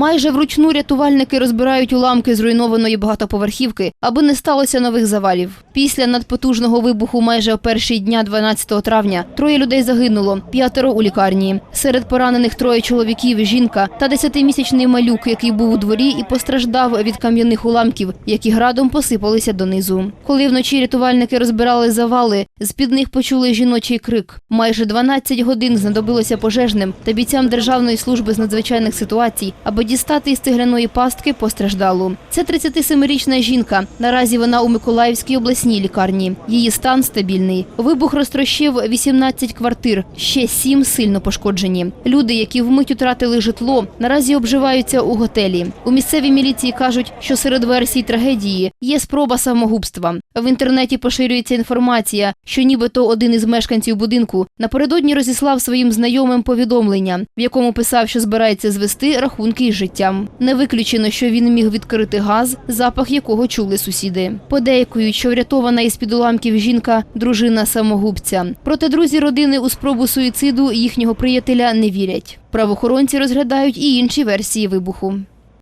Майже вручну рятувальники розбирають уламки зруйнованої багатоповерхівки, аби не сталося нових завалів. Після надпотужного вибуху майже о першій дня 12 травня троє людей загинуло, п'ятеро у лікарні. Серед поранених троє чоловіків, жінка та десятимісячний малюк, який був у дворі і постраждав від кам'яних уламків, які градом посипалися донизу. Коли вночі рятувальники розбирали завали, з-під них почули жіночий крик. Майже 12 годин знадобилося пожежним та бійцям Державної служби з надзвичайних ситуацій, аби дістати із цегляної пастки постраждалу. Це 37-річна жінка. Наразі вона у Миколаївській обласній лікарні. Її стан стабільний. Вибух розтрощив 18 квартир, ще 7 сильно пошкоджені. Люди, які вмить втратили житло, наразі обживаються у готелі. У місцевій міліції кажуть, що серед версій трагедії є спроба самогубства. В інтернеті поширюється інформація, що нібито один із мешканців будинку напередодні розіслав своїм знайомим повідомлення, в якому писав, що збирається звести рахунки із життям. Не виключено, що він міг відкрити газ, запах якого чули сусіди. Подейкують, що врятована із під уламків жінка дружина самогубця. Проте друзі родини у спробу суїциду їхнього приятеля не вірять. Правоохоронці розглядають і інші версії вибуху.